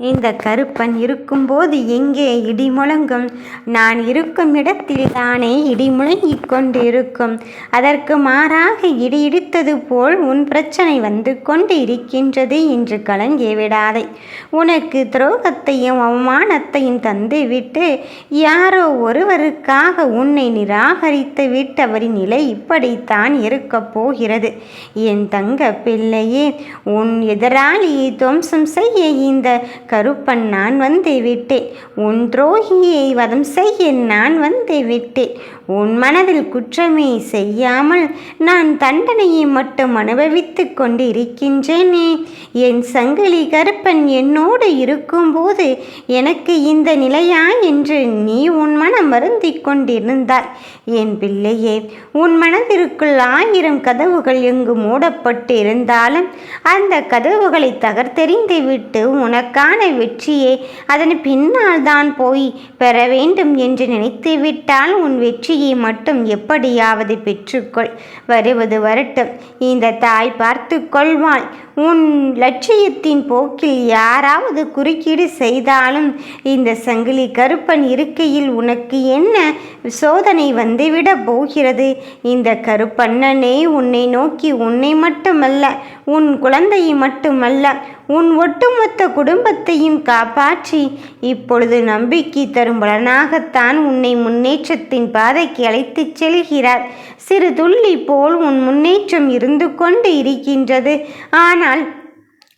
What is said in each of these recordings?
இந்த கருப்பன் இருக்கும்போது எங்கே இடி முழங்கும்? நான் இருக்கும் இடத்தில் தானே இடி முழங்கிக் கொண்டு இருக்கும் அதற்கு மாறாக இடி இடித்தது போல் உன் பிரச்சனை வந்து கொண்டு இருக்கின்றது என்று கலங்கி விடாதே. உனக்கு துரோகத்தையும் அவமானத்தையும் தந்துவிட்டு யாரோ ஒருவருக்காக உன்னை நிராகரித்து விட்டவரின் நிலை இப்படித்தான் இருக்கப் போகிறது. என் தங்க பிள்ளையே உன் எதிராளியை துவம்சம் செய்ய இந்த கருப்பன் நான் வந்து விட்டேன். உன் துரோகியை வதம் செய்ய நான் வந்து விட்டேன். உன் மனதில் குற்றமே செய்யாமல் நான் தண்டனையை மட்டும் அனுபவித்து கொண்டு இருக்கின்றேனே என் சங்கிலி கருப்பன் என்னோடு இருக்கும்போது எனக்கு இந்த நிலையா என்று நீ உன் மனம் வருந்தி கொண்டிருந்தாய். என் பிள்ளையே உன் மனதிற்குள் ஆயிரம் கதவுகள் எங்கு மூடப்பட்டு இருந்தாலும் அந்த கதவுகளை தகர்த்தெறிந்து விட்டு உனக்கான வெற்றியை. அதன் பின்னால் தான் போய் பெற வேண்டும் என்று நினைத்து விட்டால் உன் வெற்றி வெற்றியை மட்டும் எப்படியாவது பெற்றுக்கொள். வருவது வரட்டும். இந்த தாய் பார்த்து கொள்வாள். உன் லட்சியத்தின் போக்கில் யாராவது குறுக்கீடு செய்தாலும் இந்த சங்கிலி கருப்பன் இருக்கையில் உனக்கு என்ன சோதனை வந்துவிட போகிறது? இந்த கருப்பண்ணனே உன்னை நோக்கி உன்னை மட்டுமல்ல உன் குழந்தையை மட்டுமல்ல உன் ஒட்டுமொத்த குடும்பத்தையும் காப்பாற்றி இப்பொழுது நம்பிக்கை தரும் பலனாகத்தான் உன்னை முன்னேற்றத்தின் பாதைக்கு அழைத்துச் செல்கிறார். சிறு துள்ளி போல் உன் முன்னேற்றம் இருந்து கொண்டு இருக்கின்றது. ஆனால்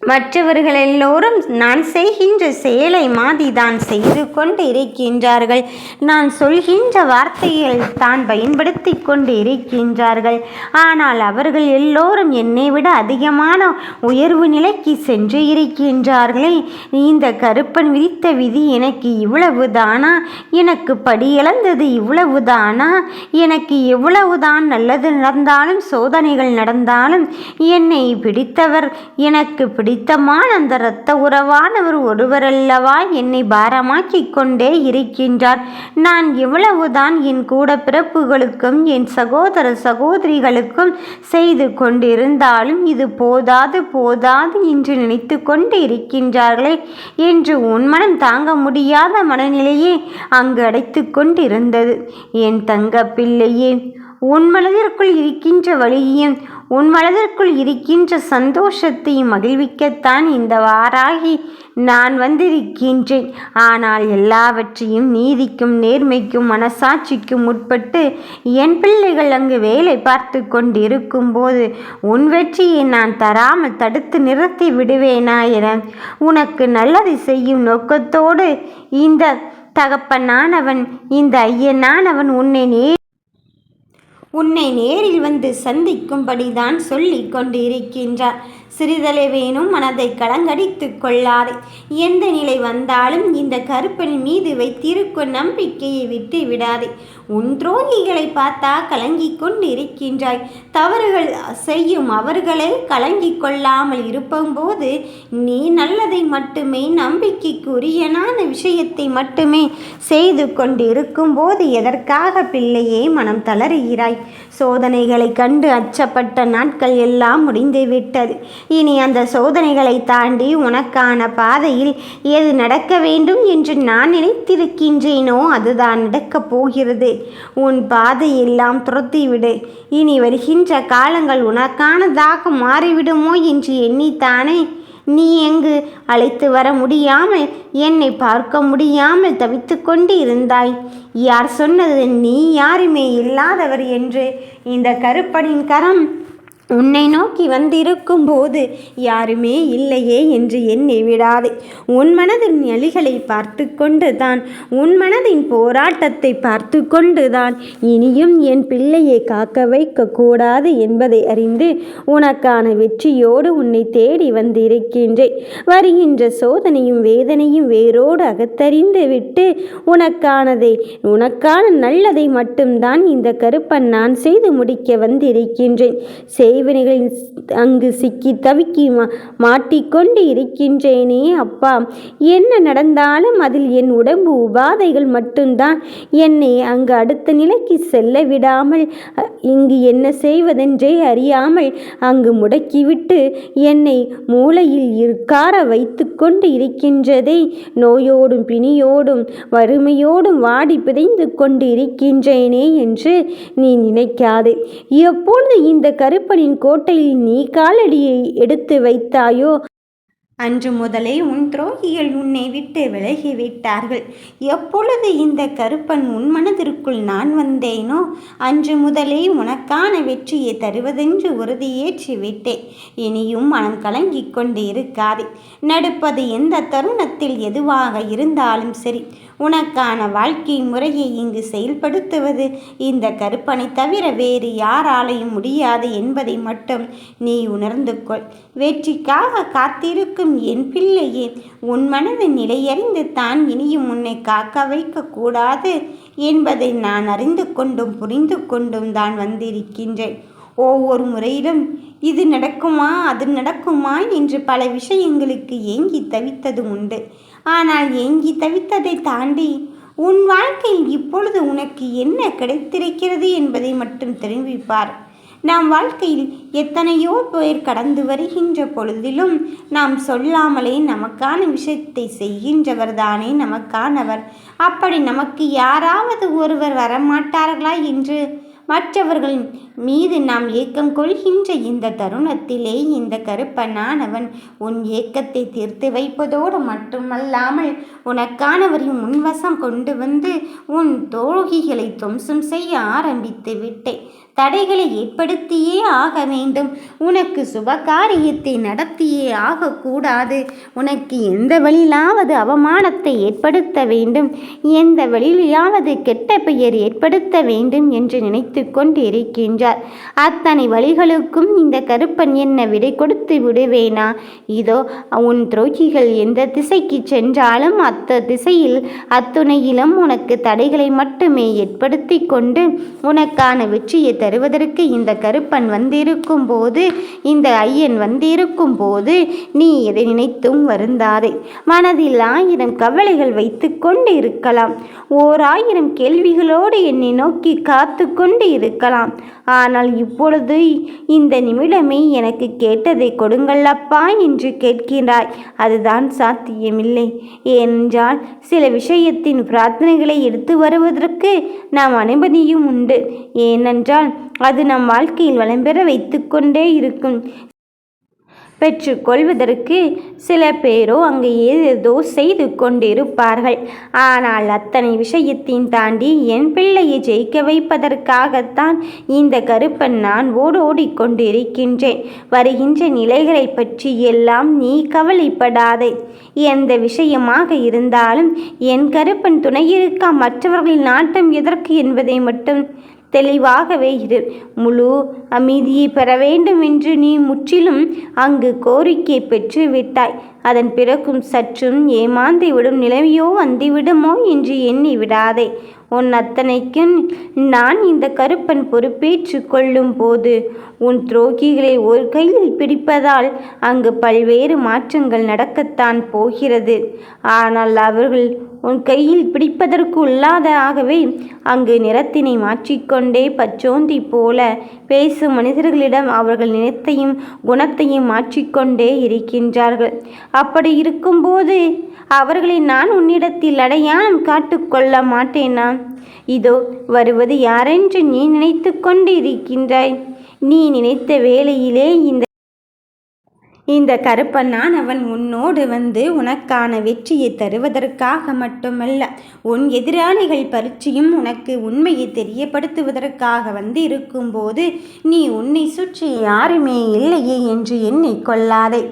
மற்றவர்கள் எல்லோரும் நான் செய்கின்ற செயலை மாதிதான் செய்து கொண்டு இருக்கின்றார்கள். நான் சொல்கின்ற வார்த்தையை தான் பயன்படுத்தி கொண்டு இருக்கின்றார்கள். ஆனால் அவர்கள் எல்லோரும் என்னை விட அதிகமான உயர்வு நிலைக்கு சென்று இருக்கின்றார்களே. இந்த கருப்பன் விதித்த விதி எனக்கு இவ்வளவு தானா எனக்கு படியிழந்தது இவ்வளவு தானா எனக்கு எவ்வளவுதான் நல்லது நடந்தாலும் சோதனைகள் நடந்தாலும் என்னை பிடித்தவர் எனக்கு பிடி பிடித்தமான அந்த இரத்த உறவானவர் ஒருவரல்லவா என்னை பாரமாக்கி கொண்டே இருக்கின்றார். நான் இவ்வளவுதான் என் கூட பிறப்புகளுக்கும் என் சகோதர சகோதரிகளுக்கும் செய்து கொண்டிருந்தாலும் இது போதாது போதாது என்று நினைத்து கொண்டு இருக்கின்றார்களே என்று உன் மனம் தாங்க முடியாத மனநிலையே அங்கு அடைத்து கொண்டிருந்தது. என் தங்க பிள்ளையே உன் மனதிற்குள் இருக்கின்ற வழியையும் உன் மனதிற்குள் இருக்கின்ற சந்தோஷத்தையும் மகிழ்விக்கத்தான் இந்த வாராகி நான் வந்திருக்கின்றேன். ஆனால் எல்லாவற்றையும் நீதிக்கும் நேர்மைக்கும் மனசாட்சிக்கும் உட்பட்டு என் பிள்ளைகள் அங்கு வேலை பார்த்து கொண்டிருக்கும் போது உன் வெற்றியை நான் தராமல் தடுத்து நிறுத்தி விடுவேனா என உனக்கு நல்லது செய்யும் நோக்கத்தோடு இந்த தகப்பனானவன் இந்த ஐயனானவன் உன்னை நேர் உன்னை நேரில் வந்து சந்திக்கும்படிதான் சொல்லி கொண்டிருக்கின்றார். சிறிதளவேனும் மனதை கலங்கடித்து கொள்ளாதே. எந்த நிலை வந்தாலும் இந்த கருப்பன் மீது வைத்திருக்கும் நம்பிக்கையை விட்டு விடாதே. உன் துரோகிகளை பார்த்தா கலங்கிக் கொண்டு இருக்கின்றாய் தவறுகள் செய்யும் அவர்களை கலங்கி கொள்ளாமல் இருப்பம்போது நீ நல்லதை மட்டுமே நம்பிக்கைக்குரியனான விஷயத்தை மட்டுமே செய்து கொண்டு இருக்கும்போது எதற்காக பிள்ளையே மனம் தளறுகிறாய் சோதனைகளை கண்டு அச்சப்பட்ட நாட்கள் எல்லாம் முடிந்து விட்டது இனி அந்த சோதனைகளை தாண்டி உனக்கான பாதையில் எது நடக்க வேண்டும் என்று நான் நினைத்திருக்கின்றேனோ அதுதான் நடக்கப் போகிறது. உன் பாதையெல்லாம் துரத்திவிடு. இனி வருகின்ற காலங்கள் உனக்கானதாக மாறிவிடுமோ என்று எண்ணித்தானே நீ எங்கு அழைத்து வர முடியாமல் என்னை பார்க்க முடியாமல் தவித்து கொண்டு இருந்தாய் யார் சொன்னது? நீ யாருமே இல்லாதவர் என்று இந்த கருப்பனின் கரம் உன்னை நோக்கி வந்திருக்கும் போது யாருமே இல்லையே என்று எண்ணி விடாதே. உன் மனதின் நெளிகளை பார்த்து கொண்டு தான் உன் மனதின் போராட்டத்தை பார்த்து கொண்டு தான் இனியும் என் பிள்ளையை காக்க வைக்க கூடாது என்பதை அறிந்து உனக்கான வெற்றியோடு உன்னை தேடி வந்திருக்கின்றேன். வருகின்ற சோதனையும் வேதனையும் வேரோடு அகத்தறிந்து விட்டு உனக்கானதை உனக்கான நல்லதை மட்டும்தான் இந்த கருப்பன் நான் செய்து முடிக்க வந்திருக்கின்றேன். செய் வேதனைகளில் அங்கு சிக்கி தவிக்கி மா மாட்டிக்கொண்டு இருக்கின்றேனே அப்பா. என்ன நடந்தாலும் அதில் என் உடம்பு உபாதைகள் மட்டும்தான். என்னை அங்கு அடுத்த நிலைக்கு செல்ல விடாமல் இங்கு என்ன செய்வதென்றே அறியாமல் அங்கு முடக்கிவிட்டு என்னை மூளையில் இருக்கார வைத்து கொண்டு இருக்கின்றதை. நோயோடும் பிணியோடும் வறுமையோடும் வாடி பிதைந்து கொண்டு இருக்கின்றேனே என்று நீ நினைக்காதே. எப்பொழுது இந்த கருப்பணி கருப்பனின் கோட்டையில் நீ காலடியை எடுத்து வைத்தாயோ? அன்று முதலே உன் துரோகிகள் உன்னை விட்டு விலகிவிட்டார்கள் எப்பொழுது இந்த கருப்பன் உன் மனதிற்குள் நான் வந்தேனோ அன்று முதலே உனக்கான வெற்றியை தருவதென்று உறுதியேற்றி விட்டேன். இனியும் மனம் கலங்கிக் கொண்டு இருக்காதே. நடப்பது எந்த தருணத்தில் எதுவாக இருந்தாலும் சரி உனக்கான வாழ்க்கை முறையை இங்கு செயல்படுத்துவது. இந்த கருப்பனை தவிர வேறு யாராலையும் முடியாது என்பதை மட்டும் நீ உணர்ந்து கொள். வெற்றிக்காக காத்திருக்கும் என் பிள்ளையே உன் மனது நிலையறிந்து தான் இனியும் உன்னை காக்க வைக்கக்கூடாது என்பதை நான் அறிந்து கொண்டும் புரிந்து கொண்டும் தான் வந்திருக்கின்றேன். ஒவ்வொரு முறையிலும் இது நடக்குமா அது நடக்குமா என்று பல விஷயங்களுக்கு ஏங்கி தவித்தது உண்டு. ஆனால் ஏங்கி தவித்ததை தாண்டி உன் வாழ்க்கையில் இப்பொழுது உனக்கு என்ன கிடைத்திருக்கிறது என்பதை மட்டும் தெரிவிப்பார். நாம் வாழ்க்கையில் எத்தனையோ பேர் கடந்து வருகின்ற பொழுதிலும் நாம் சொல்லாமலே நமக்கான விஷயத்தை செய்கின்றவர் தானே நமக்கானவர். அப்படி நமக்கு யாராவது ஒருவர் வரமாட்டார்களா? என்று மற்றவர்கள் மீது நாம் ஏக்கம் கொள்கின்ற இந்த தருணத்திலே இந்த கருப்பனானவன் உன் ஏக்கத்தை தீர்த்து வைப்பதோடு மட்டுமல்லாமல் உனக்கானவரின் முன்வசம் கொண்டு வந்து உன் தோழிகளை துவம்சம் செய்ய ஆரம்பித்து விட்டேன். தடைகளை ஏற்படுத்தியே ஆக வேண்டும். உனக்கு சுபகாரியத்தை நடத்தியே ஆகக்கூடாது. உனக்கு எந்த வழியிலாவது அவமானத்தை ஏற்படுத்த வேண்டும். எந்த வழியிலாவது கெட்ட பெயர் ஏற்படுத்த வேண்டும் என்று நினைத்து கொண்டு இருக்கின்றார் அத்தனை வழிகளுக்கும் இந்த கருப்பன் என்ன விடை கொடுத்து விடுவேனா? இதோ உன் துரோகிகள் எந்த திசைக்கு சென்றாலும் அத்த திசையில் அத்துணையிலும் உனக்கு தடைகளை மட்டுமே ஏற்படுத்தி கொண்டு உனக்கான வெற்றியை தருவதற்கு இந்த கருப்பன் வந்திருக்கும் போது இந்த ஐயன் வந்திருக்கும் போது நீ எதை நினைத்தும் வருந்தாதே. மனதில் ஆயிரம் கவலைகள் வைத்து கொண்டு இருக்கலாம் ஓர் ஆயிரம் கேள்விகளோடு என்னை நோக்கி காத்து கொண்டு இருக்கலாம் ஆனால் இப்பொழுது இந்த நிமிடமே எனக்கு கேட்டதை கொடுங்கள் அப்பா என்று கேட்கின்றாய். அதுதான் சாத்தியமில்லை. ஏனென்றால் சில விஷயத்தின் பிரார்த்தனைகளை எடுத்து வருவதற்கு நாம் அனுமதியும் உண்டு. ஏனென்றால் அது நம் வாழ்க்கையில் வளம் பெற வைத்துக்கொண்டே இருக்கும். பெற்றுக்கொள்வதற்கு சில பேரோ அங்கே ஏதேதோ செய்து கொண்டிருப்பார்கள். ஆனால் அத்தனை விஷயத்தையும் தாண்டி என் பிள்ளையை ஜெயிக்க வைப்பதற்காகத்தான் இந்த கருப்பன் நான் ஓடோடி கொண்டிருக்கின்றேன். வருகின்ற நிலைகளை பற்றி எல்லாம் நீ கவலைப்படாதே. எந்த விஷயமாக இருந்தாலும் என் கருப்பன் துணையிருக்கா மற்றவர்களின் நாட்டம் எதற்கு என்பதை மட்டும் தெளிவாகவே இரு. முழு அமைதியை பெற வேண்டும் என்று நீ முற்றிலும் அங்கு கோரிக்கை பெற்று விட்டாய். அதன் பிறகும் சற்றும் ஏமாந்து விடும் நிலைமையோ வந்துவிடுமோ என்று எண்ணி விடாதே. உன் அத்தனைக்கும் நான் இந்த கருப்பன் பொறுப்பேற்று கொள்ளும் போது உன் துரோகிகளை ஒரு கையில் பிடிப்பதால் அங்கு பல்வேறு மாற்றங்கள் நடக்கத்தான் போகிறது. ஆனால் அவர்கள் உன் கையில் பிடிப்பதற்கு உள்ளாத ஆகவே அங்கு நிறத்தினை மாற்றிக்கொண்டே பச்சோந்தி போல பேசும் மனிதர்களிடம் அவர்கள் நிறத்தையும் குணத்தையும் மாற்றிக்கொண்டே இருக்கின்றார்கள். அப்படி இருக்கும்போது அவர்களை நான் உன்னிடத்தில் அடையாளம் காட்டுக்கொள்ள மாட்டேனா? இதோ வருவது யாரென்று நீ நினைத்து கொண்டு இருக்கின்றாய் நீ நினைத்த வேளையிலே இந்த இந்த கருப்பனான் அவன் உன்னோடு வந்து உனக்கான வெற்றியை தருவதற்காக மட்டுமல்ல உன் எதிராளிகள் பரீட்சையும் உனக்கு உண்மையை தெரியப்படுத்துவதற்காக வந்து இருக்கும்போது நீ உன்னை சுற்றி யாருமே இல்லையே என்று எண்ணிக்கொள்ளாதே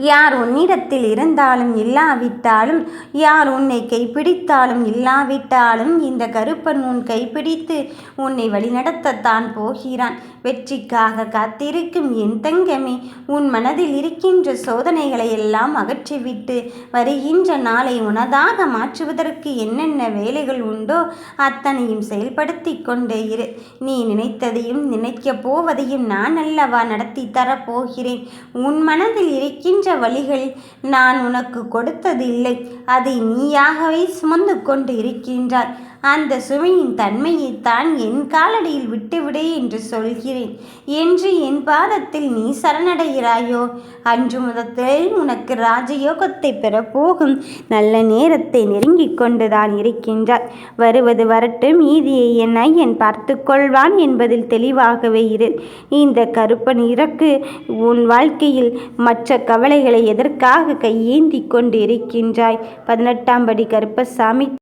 யார் உன்னிடத்தில் இருந்தாலும் இல்லாவிட்டாலும் யார் உன்னை கைப்பிடித்தாலும் இல்லாவிட்டாலும் இந்த கருப்பன் உன் கைப்பிடித்து உன்னை வழிநடத்தத்தான் போகிறான். வெற்றிக்காக காத்திருக்கும் என் தங்கமே உன் மனதில் இருக்கின்ற சோதனைகளை எல்லாம் அகற்றிவிட்டு வருகின்ற நாளை உனதாக மாற்றுவதற்கு என்னென்ன வேலைகள் உண்டோ அத்தனையும் செயல்படுத்தி கொண்டே இரு. நீ நினைத்ததையும் நினைக்கப் போவதையும் நான் அல்லவா நடத்தி தரப்போகிறேன். உன் மனதில் இருக்கின்ற வழிகள் நான் உனக்கு கொடுத்ததில்லை. அதை நீயாகவே சுமந்து கொண்டு இருக்கின்றாய். அந்த சுமையின் தன்மையைத்தான் என் காலடியில் விட்டுவிடு என்று சொல்கிறேன். என்று என் பாதத்தில் நீ சரணடைகிறாயோ? அன்று முதத்தில் உனக்கு ராஜயோகத்தை பெறப்போகும் நல்ல நேரத்தை நெருங்கிக் கொண்டுதான் இருக்கின்றாய். வருவது வரட்டும் மீதியை என் ஐயன் பார்த்து கொள்வான் என்பதில் தெளிவாகவே இரு. இந்த கருப்பன் இறக்கு உன் வாழ்க்கையில் மற்ற கவலைகளை எதற்காக கையேந்தி கொண்டு இருக்கின்றாய் பதினெட்டாம் படி கருப்பசாமி